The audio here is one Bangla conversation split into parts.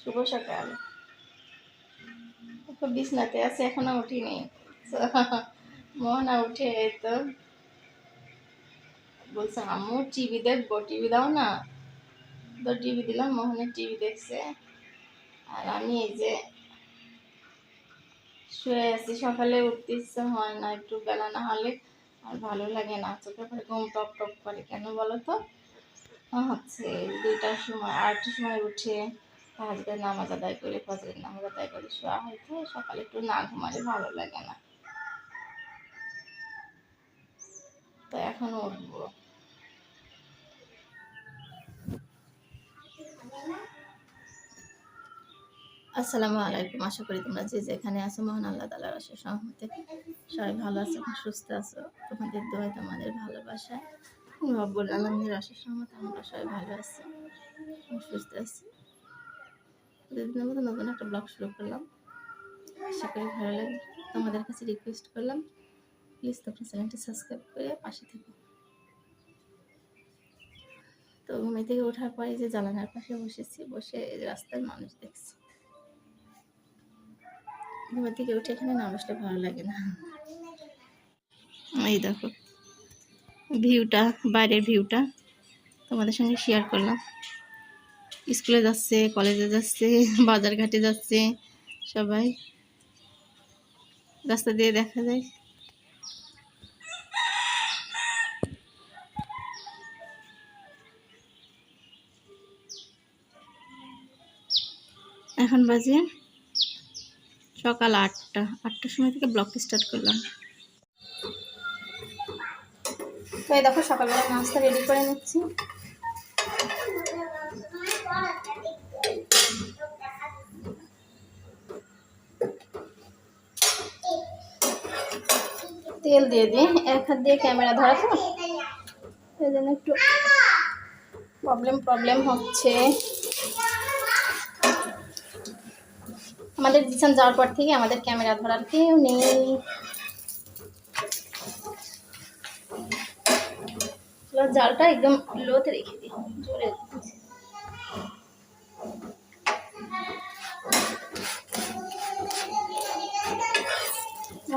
শুভ সকাল। বিছনাতে আছে, এখনও উঠিনি। মোহনা উঠে তো বলছে, আম্মু, টিভি দেখব, টিভি দাও না? তো টিভি দিলাম মোহনের টিভি দেখছে। আর আমি এই যে শুয়ে আছি, সকালে উঠতে ইচ্ছে হয় না, একটু বেলা না হলে আর ভালো লাগে না। চোখে পরে ঘুম টপ টপ করে, কেন বলো তো? হচ্ছে দুইটার সময়, আটটার সময় উঠে হাজবের নামাজ আদায় করে, ফজরের নামাজ আদায় করে, শোয়া হয়তো সকালে একটু না ঘুমালে ভালো লাগে না। তো এখন উঠবো। আসসালামু আলাইকুম, আশা করি তোমরা যে যেখানে আছো, মহান আল্লাহ তালার আশা সহমতে সবাই ভালো আছো সুস্থ আছো। তোমাদের দোয়ায় তোমাদের ভালোবাসায়। রব্বুল আলমীর আশা সহমতে আমরা সবাই ভালো আছি সুস্থ আছি। প্রতিদিনের মতো নতুন একটা ব্লগ শুরু করলাম। আশা করি ভালো লাগে তোমাদের কাছে রিকোয়েস্ট করলাম প্লিজ তোমরা চ্যানেলটি সাবস্ক্রাইব করে পাশে থেকো। তো ঘুমে থেকে ওঠার পরে যে জানালার পাশে বসেছি, বসে এই রাস্তায় মানুষ দেখছি। ঘুমের থেকে উঠে এখানে না বসলে ভালো লাগে না। এই দেখো, ভিউটা, বাইরের ভিউটা তোমাদের সঙ্গে শেয়ার করলাম। স্কুলে যাচ্ছে, কলেজে যাচ্ছে বাজার ঘাটে যাচ্ছে, সবাই। রাস্তা দিয়ে দেখা যায়। এখন বাজে সকাল আটটা। আটটার সময় থেকে ব্লগ স্টার্ট করলাম। দেখো, সকালবেলা নাস্তা রেডি করে নিচ্ছি। তেল দিয়ে দিই। এক হাত দিয়ে ক্যামেরা ধরা তো। এই জন্য একটু প্রবলেম প্রবলেম হচ্ছে। আমাদের দিশান যাওয়ার পর থেকে আমাদের ক্যামেরা ধরার কেউ নেই। জালটা একদম লোতে রেখে দিই। জোরে।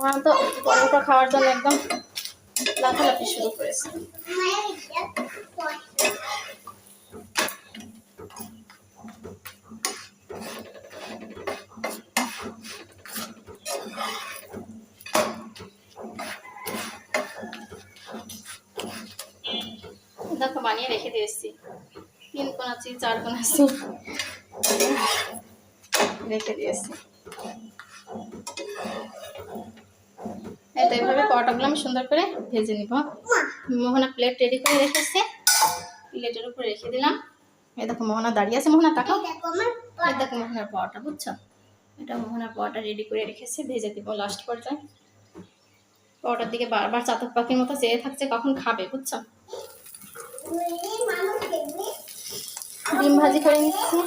মা তো পরোটা খাওয়ার জন্য একদম লাফালাফি শুরু করেছে। দেখো, বানিয়ে রেখে দিয়েছি তিন কোন আছি, চার কোন আছি রেখে দিয়েছি এটা এইভাবে পরোটাগুলো আমি সুন্দর করে ভেজে নিব। মোহনা প্লেট রেডি করে রেখেছে। প্লেটের উপর রেখে দিলাম। এই দেখো মোহনা দাঁড়িয়ে আছে। মোহনা তাকাও। এই দেখো মোহনার পরোটা বুঝছ? এটা মোহনার পরোটা রেডি করে রেখেছে। ভেজে দিব লাস্ট পর্যায়ে। পরোটার দিকে বারবার চাতক পাখির মতো চেয়ে থাকছে কখন খাবে বুঝছ? ডিম ভাজি করে নিচ্ছি।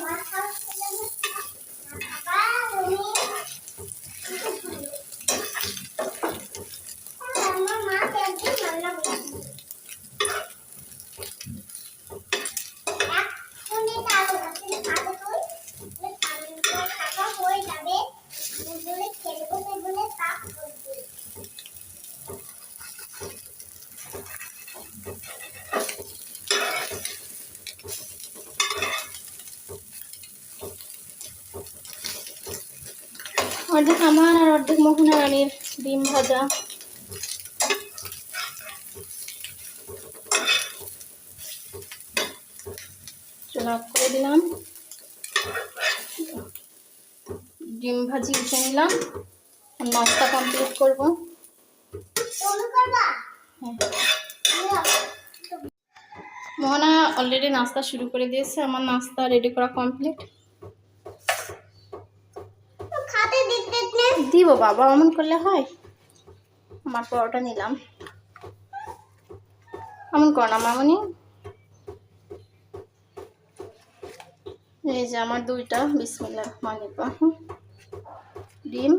অর্ধেক আমার আর অর্ধেক মোহনা রানীর ডিম ভাজা। করে দিলাম। ডিম ভাজি উঠে নিলাম। নাস্তা কমপ্লিট করব। হ্যাঁ। মোহনা অলরেডি নাস্তা শুরু করে দিয়েছে। আমার নাস্তা রেডি করা কমপ্লিট দিব, বাবা অমন করলে হয়? আমার পরোটা নিলাম। এমন কর না, মামনি। এই যে আমার দুইটা, বিসমিল্লা রহমানির রহিম। ডিম,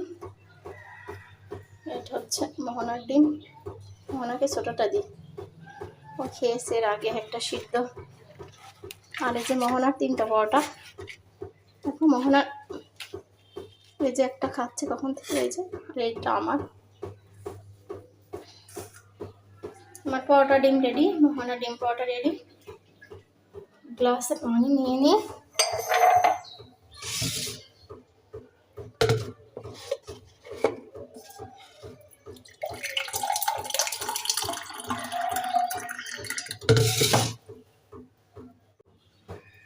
এটা হচ্ছে মোহনার ডিম। মোহনাকে ছোটোটা দিই। ও খেয়েছে এর আগে একটা সিদ্ধ। আর এই যে মোহনার তিনটা পরোটা। দেখো, মোহনার এই যে একটা খাচ্ছে কখন থেকে এই যে আর এইটা আমার। আমার পরোটা ডিম রেডি মোহনা ডিম পরোটা রেডি গ্লাসে পানি নিয়ে নিয়ে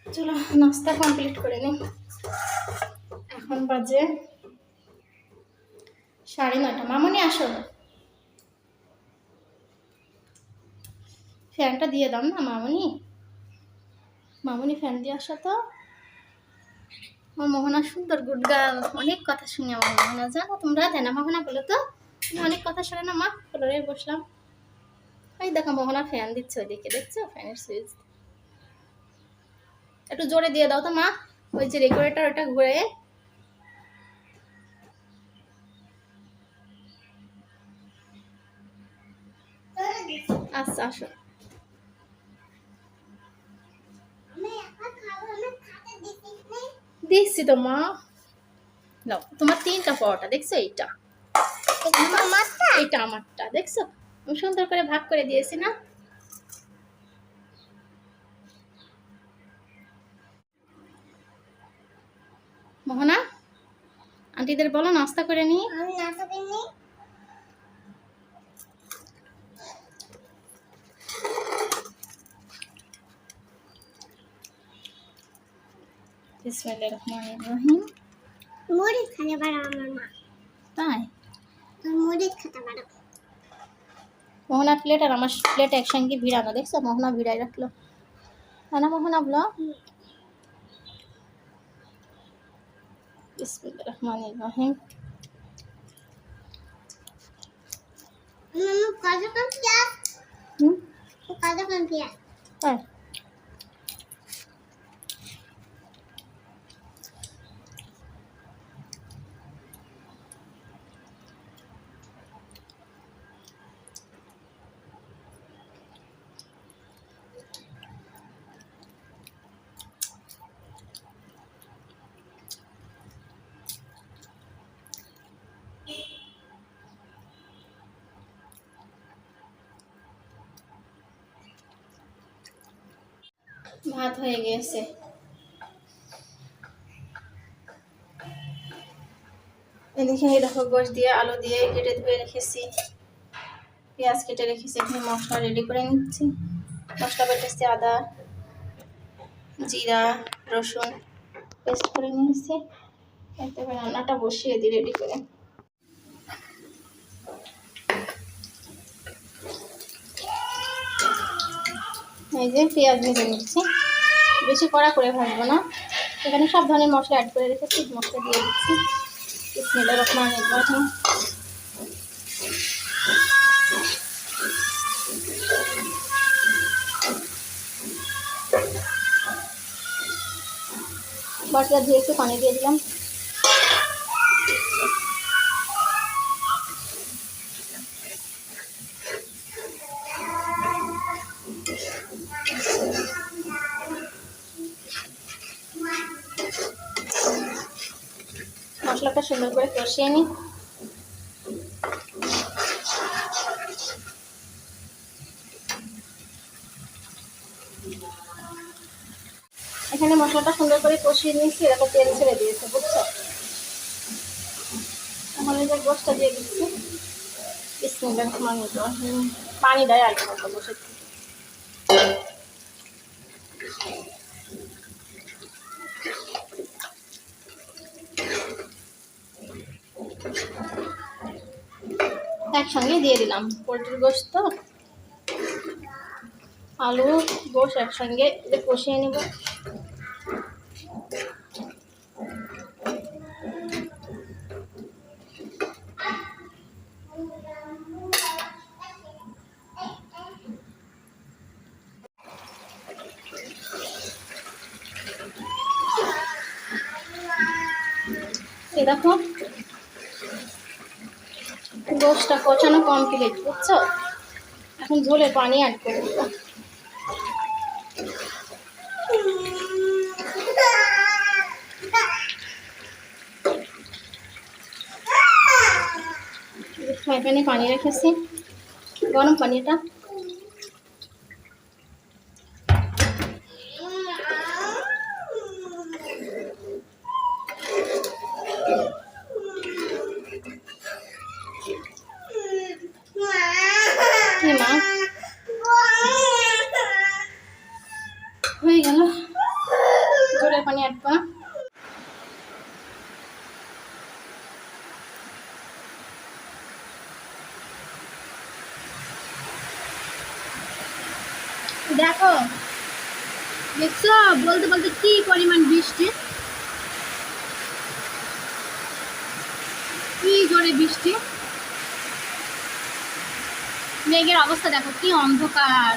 চলো নাস্তা কমপ্লিট করে নিই এখন বাজে সাড়ে নয়টা। মামনি, আসো। ফ্যানটা দিয়ে দাও না, মামনি। মামনি, ফ্যান দিয়ে আসো তো। আমার মোহনা সুন্দর গুড গার্ল অনেক কথা শুনি আমার মোহনা, জানো তোমরা? দেয় না মোহনা বলো তো? তুমি অনেক কথা শোনে না, মা? ফ্লোরে বসলাম। ওই দেখো, মোহনা ফ্যান দিচ্ছে ওইদিকে, দেখছ? ফ্যানের সুইচ। একটু জোরে দিয়ে দাও তো, মা। ওই যে রেগুলেটর ওটা ঘুরে আচ্ছা আসো। দেখছি তো, মা। নাও তোমার তিনটা পরোটা, দেখছ এইটা? এইটা আমারটা, দেখছ? আমি সুন্দর করে ভাগ করে দিয়েছি না? মোহনা, আন্টিদের বলো, নাস্তা করে নি। আমি নাস্তা করিনি। বিসমিল্লাহির রহমানির রহিম। মরিচ খেতে পারো আমার মা। তাই? মরিচ খেতে পারো। মোহনা প্লেট আর আমার প্লেট একসঙ্গে ভিড়ানো দেখছ? মোহনা ভিড়াই রাখল। না মোহনা বলো বিসমিল্লাহির রহমানির রহিম। মামা কতক্ষণ পেঁয়াজ। হুম? কতক্ষণ পেঁয়াজ। তাই? ভাত হয়ে গেছে। এদিকে এই দেখো, গোশ দিয়ে, আলু দিয়ে কেটে ধুয়ে রেখেছি। পেঁয়াজ কেটে রেখেছি, এখানে মশলা রেডি করে নিচ্ছি। মশলা বেটেছি আদা, জিরা, রসুন পেস্ট করে নিয়েছি। এতে রান্নাটা বসিয়ে দিই রেডি করে। এই যে পেঁয়াজ ভেজে নিচ্ছি। বেশি কড়া করে ভাজবো না। এখানে সব ধরনের মশলা অ্যাড করে রেখেছি মশলা দিয়ে দিচ্ছি। বিসমিল্লাহির রহমানির রহিম মশলা দিয়ে একটু পানি দিয়ে দিলাম। মশলাটা সুন্দর করে কষিয়ে নিই। এখানে মশলাটা সুন্দর করে কষিয়ে নিয়েছি, এরকম তেল ছেড়ে দিয়েছে, বুঝছ? তাহলে যে গোষ্ঠটা দিয়ে দিচ্ছি। পানি দেয় আর কি বসে। একসঙ্গে দিয়ে দিলাম। পোলট্রির গোস্ত তো? আলু গোশ একসঙ্গে কষিয়ে নেব। দেখো গোছটা কষানো কমপ্লিট বুঝছ? এখন ঝোলে পানি অ্যাড করে দেব। ফ্রাই প্যানে পানি রেখেছি। গরম পানিটা। বলতে বলতে কি পরিমাণ বৃষ্টি? কি জোরে বৃষ্টি? মেঘের অবস্থা দেখো, কি অন্ধকার।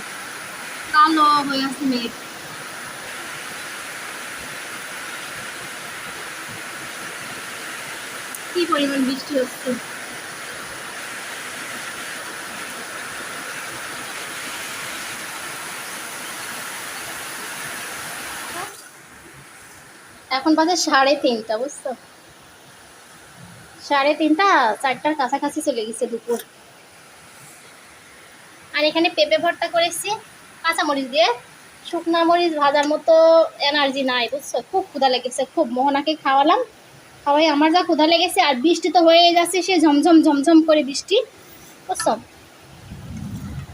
কালো হয়ে আছে মেঘ। কি পরিমাণ বৃষ্টি হচ্ছে? এখন বাজে সাড়ে তিনটা, বুঝছ? সাড়ে তিনটা, চারটার কাছাকাছি চলে গেছে দুপুর। আর এখানে পেঁপে ভর্তা করেছি, কাঁচামরিচ দিয়ে। শুকনা মরিচ ভাজার মতো এনার্জি নাই, বুঝছ? খুব ক্ষুধা লেগেছে, খুব মোহনাকে খাওয়ালাম। খাওয়াই আমার যা ক্ষুধা লেগেছে, আর বৃষ্টি তো হয়ে যাচ্ছে, সে ঝমঝম ঝমঝম করে বৃষ্টি, বুঝছ?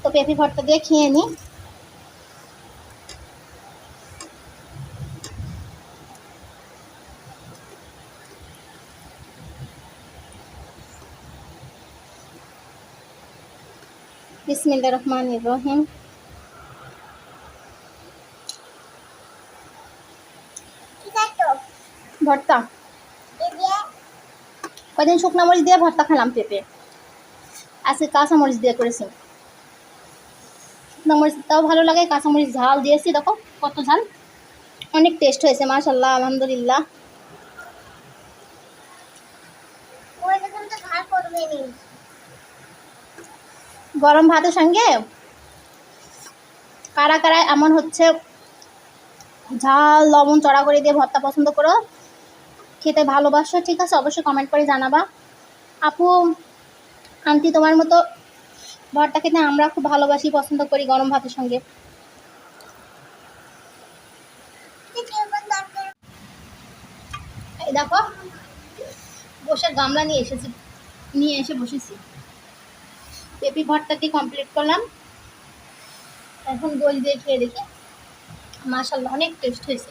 তো পেঁপে ভর্তা দিয়ে খেয়ে নিই বিসমিল্লাহির রহমানির রহিম ঠিক আছে ভর্তা কদিন শুকনা মরিচ দিয়ে ভর্তা খেলাম পেঁপে। আজকে কাঁচা মরিচ দিয়ে করেছি। শুকনা মরিচটাও ভালো লাগে কাঁচা মরিচ ঝাল দিয়েছি দেখো কত ঝাল। অনেক টেস্ট হয়েছে মাশাল্লাহ আলহামদুলিল্লাহ ওই রকম তো ঘর করবে নি গরম ভাতের সঙ্গে? কারা কারা এমন হচ্ছে? ঝাল, লবণ, চড়া করে দিয়ে ভর্তা পছন্দ করো। খেতে ভালোবাসো, ঠিক আছে? অবশ্যই কমেন্ট করে জানাবা। আপু, আন্টি তোমার মতো ভর্তা খেতে আমরা খুব ভালোবাসি, পছন্দ করি গরম ভাতের সঙ্গে। দেখো, বসে গামলা নিয়ে এসেছি, নিয়ে এসে বসেছি। পেঁপি ভর্তাটি কমপ্লিট করলাম। এখন গোল দিয়ে খেয়ে দেখি। মাসাল্লাহ অনেক টেস্ট হয়েছে।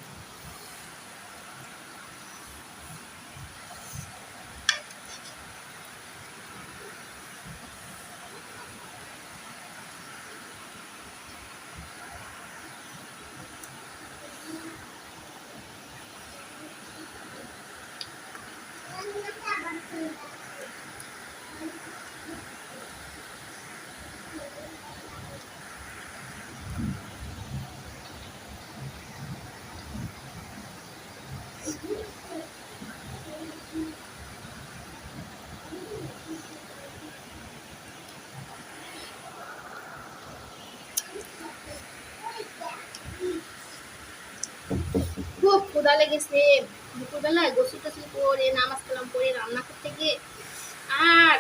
দুপুরবেলায় গোসল টোসল করে, নামাজ কালাম রান্না করতে গিয়ে আর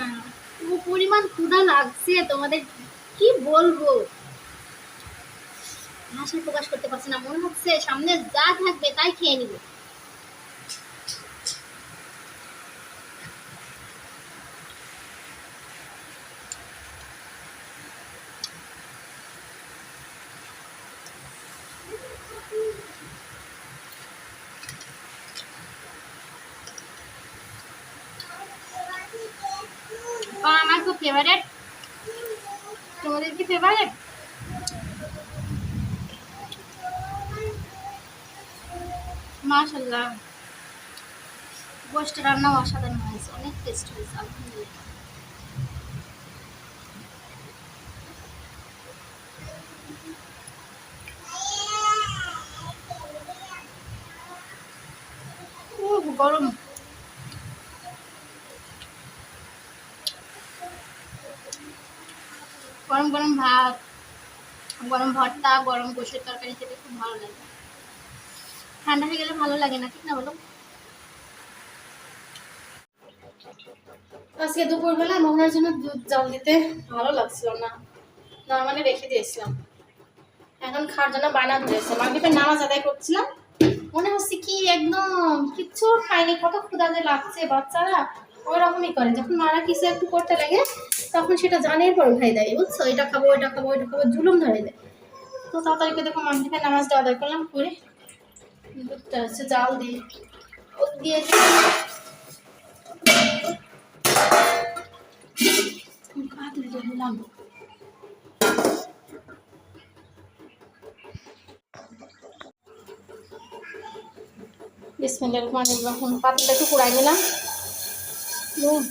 না। ও পরিমাণ ক্ষুধা লাগছে। তোমাদের কি বলব? ভাষায় প্রকাশ করতে পারছি না। মনে হচ্ছে সামনে যা থাকবে তাই খেয়ে নিব বা আমার খুব ফেভারেট তোমাদের কি ফেভারেট মাশাল্লাহ গোষ্ঠ রান্নাও অসাধারণ হয়েছে, অনেক টেস্ট হয়েছে, আলহামদুলিল্লাহ। গরম। গরম গরম ভাত, গরম ভর্তা, গরম গোশের তরকারি খেতে খুব ভালো লাগে। ঠান্ডা হয়ে গেলে ভালো লাগে না, ঠিক না বলো? আজকে দুপুরবেলা মোহনার জন্য দুধ জাল দিতে ভালো লাগছিল না। নর্মালি রেখে দিয়েছিলাম। এখন খাওয়ার জন্য বায়না ধরেছে মাগরীবের নামাজ আদায় করছিলাম। মনে হচ্ছে কি একদম কিচ্ছু খাইনি, কত ক্ষুদা যে লাগছে বাচ্চারা। ওরকমই করে। যখন মারা কিছু একটু করতে লাগে, তখন সেটা জানের পর উঠাই দেয়। বুঝছ? এটা খাব এটা খাব এটা খাব, জুলুম ধরে দেয়। তো তাড়াতাড়ি দেখো মাগরীবের নামাজটা আদায় করলাম, করে দুধটা হচ্ছে জাল দিয়ে দিয়ে কাটলে দিলাম বিসমিল্লাহির রহমানির রহিম। পাতিলটা একটু কুড়াই নিলাম। নুন।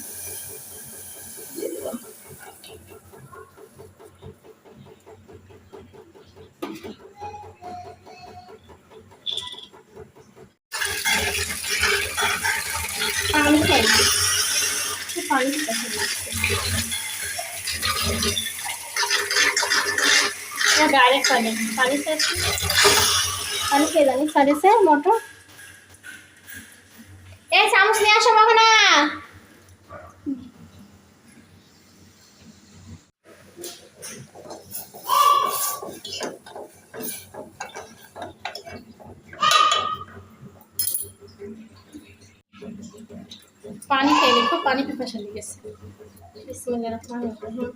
পানি খেয়ে নিয়ে না পানি পিপাসা লেগেছে। বিসমিল্লাহির রহমানির রহিম।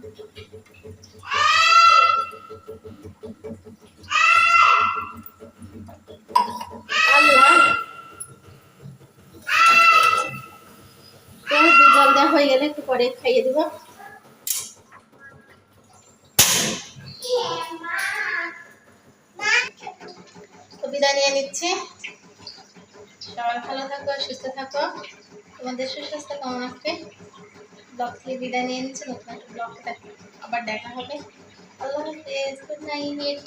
হয়ে গেলে বিদায় নিয়ে ভালো থাকো, সুস্থ থাকো। তোমাদের সুস্বাস্থ্য থেকে বিদায় নিয়ে নতুন আবার দেখা হবে। আল্লাহ হাফেজ গুড নাইট